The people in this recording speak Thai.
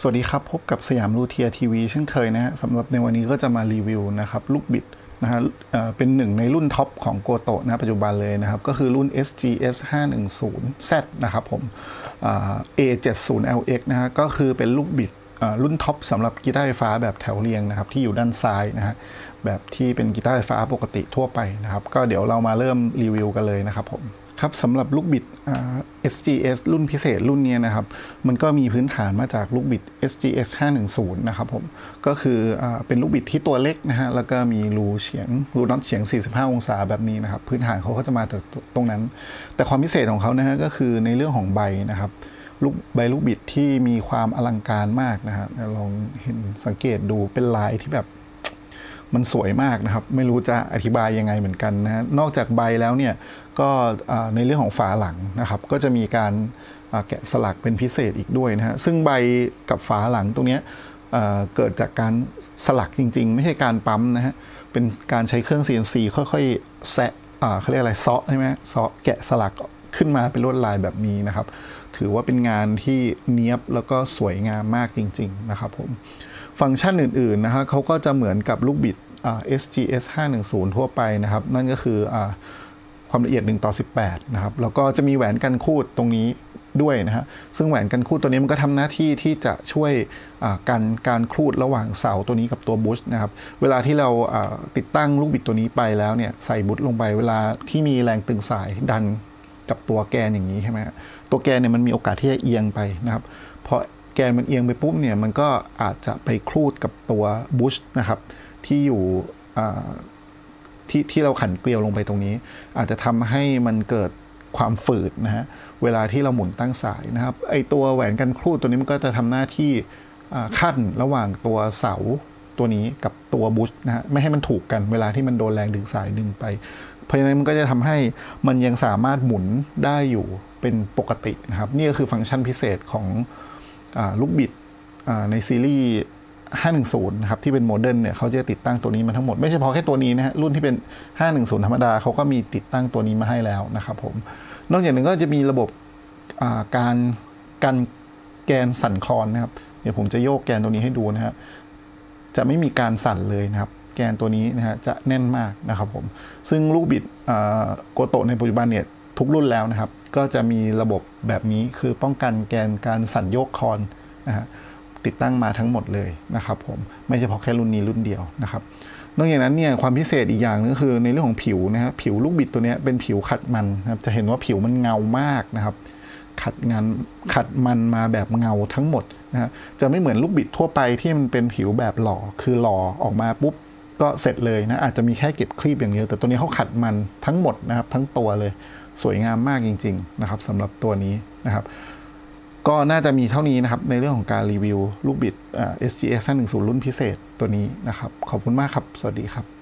สวัสดีครับ พบกับสยามรูเทียทีวีเช่นเคยนะฮะสำหรับในวันนี้ก็จะมารีวิวนะครับลูกบิดนะฮะเเป็นหนึ่งในรุ่นท็อปของโกโตนะปัจจุบันเลยนะครับ ก็คือรุ่น SGS 510 Z นะครับผม A70LX นะฮะก็คือเป็นลูกบิดรุ่นท็อปสำหรับกีตาร์ไฟฟ้าแบบแถวเรียงนะครับ ที่อยู่ด้านซ้ายนะฮะแบบที่เป็นกีตาร์ไฟฟ้าปกติทั่วไปนะครับ ก็เดี๋ยวเรามาเริ่มรีวิวกันเลยนะครับผม ครับสำหรับลูกบิด SGS รุ่นพิเศษรุ่นนี้นะครับ มันก็มีพื้นฐานมาจากลูกบิด SGS 510 นะครับผม ก็คืออเป็นลูกบิดที่ตัวเล็กนะฮะ แล้วก็มีรูเฉียงรูน็อตเฉียง 45 องศาแบบนี้นะครับ พื้นฐานเขาก็จะมาจากตรงนั้น แต่ความพิเศษของเขานะฮะก็คือในเรื่องของใบนะครับลูกใบลูกบิดที่มีความอลังการมากนะฮะลองเห็นสังเกตดูเป็นลายที่แบบมันสวยมากนะครับ ไม่รู้จะอธิบายยังไงเหมือนกันนะฮะนอกจากใบแล้วเนี่ย ก็ในเรื่องของฝาหลังนะครับ ก็จะมีการแกะสลักเป็นพิเศษอีกด้วยนะฮะซึ่งใบกับฝาหลังตรงนี้เกิดจากการสลักจริง ๆ ไม่ใช่การปั๊มนะฮะเป็นการใช้เครื่อง CNC ค่อยๆแซะเขาเรียกอะไรเซาะใช่ไหมเซาะแกะสลักขึ้นมาเป็นลวดลายแบบนี้นะครับ ถือว่าเป็นงานที่เนี้ยบแล้วก็สวยงามมากจริง ๆ นะครับผมฟังก์ชันอื่น ๆ นะฮะเขาก็จะเหมือนกับลูกบิดอ่า SGS 510 ทั่วไปนะครับ นั่นก็คืออ ความละเอียด1ต่อ18นะครับแล้วก็จะมีแหวนกันคูดตรงนี้ด้วยนะฮะซึ่งแหวนกันคูดตัวนี้มันก็ทำหน้าที่ที่จะช่วยกันการคลูดระหว่างเสาตัวนี้กับตัวบูชนะครับเวลาที่เราติดตั้งลูกบิดตัวนี้ไปแล้วเนี่ยใส่บูชลงไปเวลาที่มีแรงตึงสายดันกับตัวแกนอย่างนี้ใช่ไหมตัวแกนเนี่ยมันมีโอกาสที่จะเอียงไปนะครับพอแกนมันเอียงไปปุ๊บเนี่ยมันก็อาจจะไปคลูดกับตัวบุชนะครับที่อยู่ ที่ที่เราขันเกลียวลงไปตรงนี้ อาจจะทำให้มันเกิดความฝืดนะฮะเวลาที่เราหมุนตั้งสายนะครับไอตัวแหวนกันคลูดตัวนี้มันก็จะทำหน้าที่ขั้นระหว่างตัวเสาตัวนี้กับตัวบูชนะฮะไม่ให้มันถูกกันเวลาที่มันโดนแรงดึงสายดึงไป เพราะฉะนั้นมันก็จะทำให้มันยังสามารถหมุนได้อยู่เป็นปกตินะครับ นี่ก็คือฟังก์ชันพิเศษของอลูกบิดในซีรีส์ 510นะครับที่เป็นโมเดิร์นเนี่ยเขาจะติดตั้งตัวนี้มาทั้งหมด ไม่ใช่เฉพาะแค่ตัวนี้นะฮะรุ่นที่เป็น 510 ธรรมดาเขาก็มีติดตั้งตัวนี้มาให้แล้วนะครับผมนอกจากนั้นก็จะมีระบบาการกันแกนสั่นคลอนนะครับเดี๋ยวผมจะโยกแกนตัวนี้ให้ดูนะครับจะไม่มีการสั่นเลยนะครับ แกนตัวนี้นะฮะจะแน่นมากนะครับผมซึ่งลูกบิดโกโตในปัจจุบันเนี่ยทุกรุ่นแล้วนะครับ ก็จะมีระบบแบบนี้คือป้องกันแกนการสั่นโยกคอนนะฮะ ติดตั้งมาทั้งหมดเลยนะครับผมไม่เฉพาะแค่รุ่นนี้รุ่นเดียวนะครับนอกจากนั้นเนี่ยความพิเศษอีกอย่างนึงก็คือในเรื่องของผิวนะครับผิวลูกบิดตัวนี้เป็นผิวขัดมันนะครับจะเห็นว่าผิวมันเงามากนะครับ ขัดงานขัดมันมาแบบเงาทั้งหมดนะฮะจะไม่เหมือนลูกบิดทั่วไปที่มันเป็นผิวแบบหล่อคือหล่อออกมาปุ๊บก็เสร็จเลยนะอาจจะมีแค่เก็บครีบอย่างเดียว แต่ตัวนี้เขาขัดมันทั้งหมดนะครับ ทั้งตัวเลย สวยงามมากจริง ๆ นะครับสำหรับตัวนี้นะครับ ก็น่าจะมีเท่านี้นะครับ ในเรื่องของการรีวิวลูกบิดอ่า SGS 510 รุ่นพิเศษตัวนี้นะครับ ขอบคุณมากครับ สวัสดีครับ